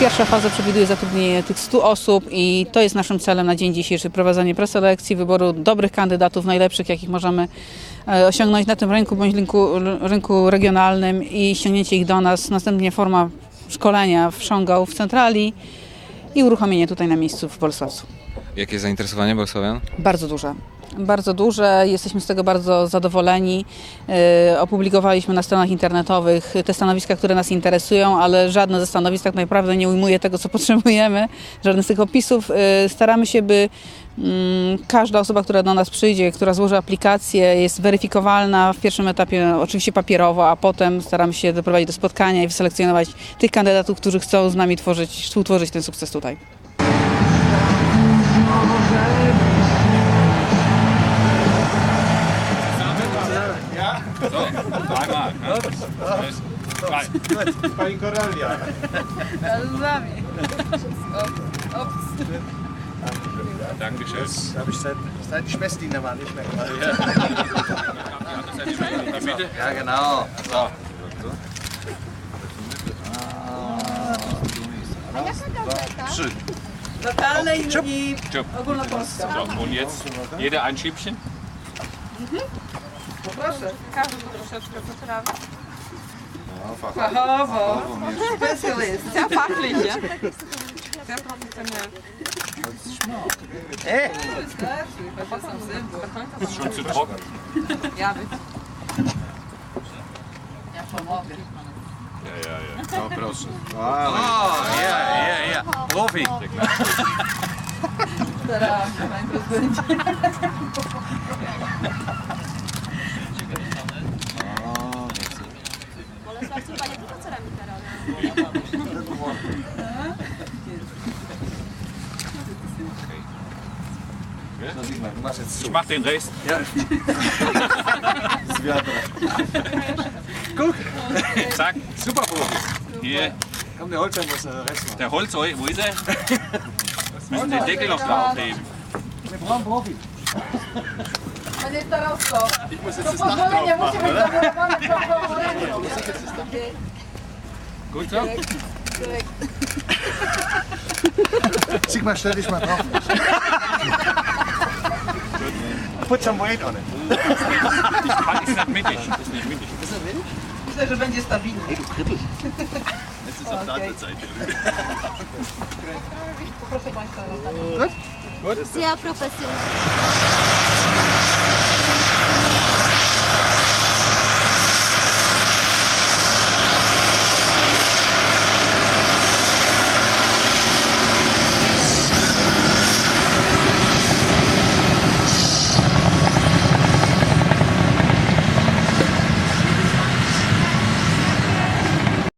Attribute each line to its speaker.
Speaker 1: Pierwsza faza przewiduje zatrudnienie tych 100 osób i to jest naszym celem na dzień dzisiejszy. Prowadzenie preselekcji, wyboru dobrych kandydatów, najlepszych, jakich możemy e, osiągnąć na tym rynku bądź rynku, rynku regionalnym i ściągnięcie ich do nas. Następnie forma szkolenia w Szongał w centrali i uruchomienie tutaj na miejscu w Bolesławcu.
Speaker 2: Jakie zainteresowanie Bolesławian?
Speaker 1: Bardzo duże. Bardzo duże, jesteśmy z tego bardzo zadowoleni. E, Opublikowaliśmy na stronach internetowych te stanowiska, które nas interesują, ale żadne ze stanowisk tak naprawdę nie ujmuje tego, co potrzebujemy, żaden z tych opisów. E, Staramy się, by mm, każda osoba, która do nas przyjdzie, która złoży aplikację, jest weryfikowalna w pierwszym etapie oczywiście papierowo, a potem staramy się doprowadzić do spotkania i wyselekcjonować tych kandydatów, którzy chcą z nami tworzyć, współtworzyć ten sukces tutaj.
Speaker 3: Dreimal. Ne? Drei.
Speaker 4: Pani Korelia.
Speaker 3: Dankeschön.
Speaker 4: Da habe ich seit, seit die Schwestern war nicht mehr gemacht. Ja, genau.
Speaker 3: So.
Speaker 4: Trzy.
Speaker 1: Lokalne i.
Speaker 3: So, und jetzt jeder ein Schiebchen.
Speaker 1: Proszę, każdy troszeczkę potrafi. Fachowo. Specjalist. Sehr fachlich, ja? Sehr professionell.
Speaker 4: Ey!
Speaker 3: Ist schon zu trocken.
Speaker 1: Ja, bitte. Ja, pomogę.
Speaker 3: Ja, ja, ja.
Speaker 4: No proszę. O, ja, ja, ja. Profi.
Speaker 1: Teraz, panie
Speaker 3: Ich mach den Rest.
Speaker 4: Ja. Guck,
Speaker 3: Zack. Super Profi. Hier,
Speaker 4: komm, der Holzer muss den Rest machen.
Speaker 3: der Holzeu, wo ist er? Müssen den Deckel noch draufnehmen.
Speaker 4: Wir brauchen Profi.
Speaker 1: Panie starostwo, to pozwolenie musi być zawodowane
Speaker 3: Gut so?
Speaker 4: Zieh mal, stell dich mal drauf. Put some weight on it.
Speaker 3: Ist nicht mittig. Ist nicht mittig.
Speaker 1: Myślę, że będzie stabilnie.
Speaker 3: Jetzt ist auf der anderen Seite.
Speaker 1: Proszę Państwa.
Speaker 5: Sehr professionell.